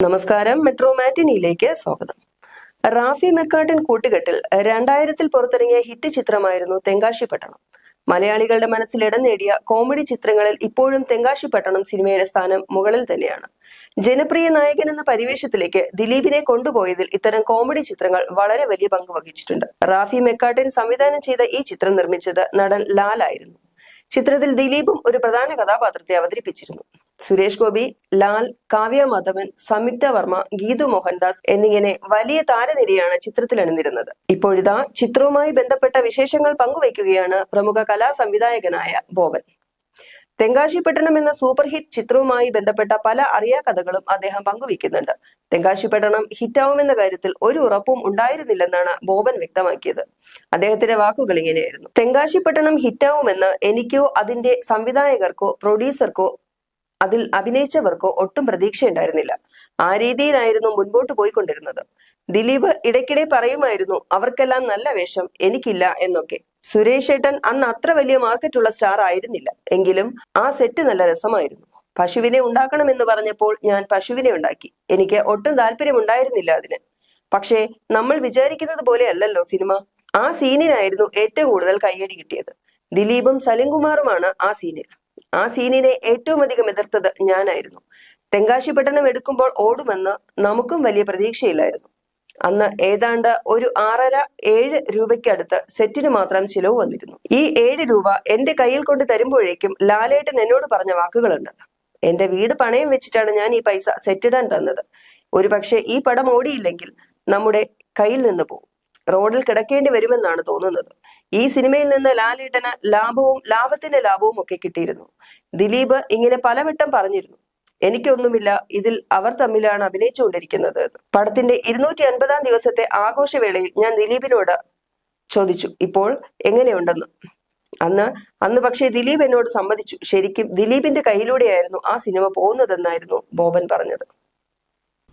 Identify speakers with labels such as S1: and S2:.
S1: നമസ്കാരം. മെട്രോ മാറ്റിനിയിലേക്ക് സ്വാഗതം. റാഫി മെക്കാട്ടിൻ കൂട്ടുകെട്ടിൽ രണ്ടായിരത്തിൽ പുറത്തിറങ്ങിയ ഹിറ്റ് ചിത്രമായിരുന്നു തെങ്കാശി പട്ടണം. മലയാളികളുടെ മനസ്സിൽ ഇടം നേടിയ കോമഡി ചിത്രങ്ങളിൽ ഇപ്പോഴും തെങ്കാശി പട്ടണം സിനിമയുടെ സ്ഥാനം മുകളിൽ തന്നെയാണ്. ജനപ്രിയ നായകൻ എന്ന പരിവേഷത്തിലേക്ക് ദിലീപിനെ കൊണ്ടുപോയതിൽ ഇത്തരം കോമഡി ചിത്രങ്ങൾ വളരെ വലിയ പങ്ക് വഹിച്ചിട്ടുണ്ട്. റാഫി മെക്കാട്ടിൻ സംവിധാനം ചെയ്ത ഈ ചിത്രം നിർമ്മിച്ചത് നടൻ ലാലായിരുന്നു. ചിത്രത്തിൽ ദിലീപും ഒരു പ്രധാന കഥാപാത്രത്തെ അവതരിപ്പിച്ചിരുന്നു. സുരേഷ് ഗോപി ലാൽ കാവ്യ മാധവൻ സംയുക്ത വർമ്മ ഗീതു മോഹൻദാസ് എന്നിങ്ങനെ വലിയ താരനിരയാണ് ചിത്രത്തിൽ അണിനിരുന്നത്. ഇപ്പോഴിതാ ചിത്രവുമായി ബന്ധപ്പെട്ട വിശേഷങ്ങൾ പങ്കുവയ്ക്കുകയാണ് പ്രമുഖ കലാ സംവിധായകനായ ബോബൻ. തെങ്കാശിപ്പട്ടണം എന്ന സൂപ്പർ ഹിറ്റ് ചിത്രവുമായി ബന്ധപ്പെട്ട പല അറിയാ കഥകളും അദ്ദേഹം പങ്കുവയ്ക്കുന്നുണ്ട്. തെങ്കാശിപ്പട്ടണം ഹിറ്റാവുമെന്ന കാര്യത്തിൽ ഒരു ഉറപ്പും ഉണ്ടായിരുന്നില്ലെന്നാണ് ബോബൻ വ്യക്തമാക്കിയത്. അദ്ദേഹത്തിന്റെ വാക്കുകൾ ഇങ്ങനെയായിരുന്നു. തെങ്കാശിപ്പട്ടണം ഹിറ്റാവുമെന്ന് എനിക്കോ അതിന്റെ സംവിധായകർക്കോ പ്രൊഡ്യൂസർക്കോ അതിൽ അഭിനയിച്ചവർക്കോ ഒട്ടും പ്രതീക്ഷയുണ്ടായിരുന്നില്ല. ആ രീതിയിലായിരുന്നു മുൻപോട്ട് പോയിക്കൊണ്ടിരുന്നത്. ദിലീപ് ഇടയ്ക്കിടെ പറയുമായിരുന്നു അവർക്കെല്ലാം നല്ല വേഷം എനിക്കില്ല എന്നൊക്കെ. സുരേഷ് ഏട്ടൻ അന്ന് അത്ര വലിയ മാർക്കറ്റുള്ള സ്റ്റാർ ആയിരുന്നില്ല. എങ്കിലും ആ സെറ്റ് നല്ല രസമായിരുന്നു. പശുവിനെ ഉണ്ടാക്കണമെന്ന് പറഞ്ഞപ്പോൾ ഞാൻ പശുവിനെ ഉണ്ടാക്കി. എനിക്ക് ഒട്ടും താല്പര്യമുണ്ടായിരുന്നില്ല അതിന്. പക്ഷേ നമ്മൾ വിചാരിക്കുന്നത് പോലെ അല്ലല്ലോ സിനിമ. ആ സീനിനായിരുന്നു ഏറ്റവും കൂടുതൽ കയ്യടി കിട്ടിയത്. ദിലീപും സലിംകുമാറുമാണ് ആ സീനിൽ. ആ സീനിനെ ഏറ്റവും അധികം എതിർത്തത് ഞാനായിരുന്നു. തെങ്കാശി പട്ടണം എടുക്കുമ്പോൾ ഓടുമെന്ന് നമുക്കും വലിയ പ്രതീക്ഷയില്ലായിരുന്നു. അന്ന് ഏതാണ്ട് ഒരു ആറര ഏഴ് രൂപയ്ക്കടുത്ത് സെറ്റിന് മാത്രം ചിലവ് വന്നിരുന്നു. ഈ ഏഴ് രൂപ എന്റെ കയ്യിൽ കൊണ്ട് തരുമ്പോഴേക്കും ലാലേട്ടൻ എന്നോട് പറഞ്ഞ വാക്കുകളുണ്ട്. എന്റെ വീട് പണയം വെച്ചിട്ടാണ് ഞാൻ ഈ പൈസ സെറ്റിടാൻ തന്നത്. ഒരു പക്ഷേ ഈ പടം ഓടിയില്ലെങ്കിൽ നമ്മുടെ കയ്യിൽ നിന്ന് പോകും റോഡിൽ കിടക്കേണ്ടി വരുമെന്നാണ് തോന്നുന്നത്. ഈ സിനിമയിൽ നിന്ന് ലാലേട്ടന് ലാഭവും ലാഭത്തിന്റെ ലാഭവും ഒക്കെ കിട്ടിയിരുന്നു. ദിലീപ് ഇങ്ങനെ പലവട്ടം പറഞ്ഞിരുന്നു എനിക്കൊന്നുമില്ല ഇതിൽ അവർ തമ്മിലാണ് അഭിനയിച്ചുകൊണ്ടിരിക്കുന്നത് പടത്തിന്റെ ഇരുന്നൂറ്റി അൻപതാം ദിവസത്തെ ആഘോഷവേളയിൽ ഞാൻ ദിലീപിനോട് ചോദിച്ചു ഇപ്പോൾ എങ്ങനെയുണ്ടെന്ന്? അന്ന് അന്ന് പക്ഷേ ദിലീപ് എന്നോട് സമ്മതിച്ചു. ശരിക്കും ദിലീപിന്റെ കയ്യിലൂടെയായിരുന്നു ആ സിനിമ പോകുന്നതെന്നായിരുന്നു ബോബൻ പറഞ്ഞത്.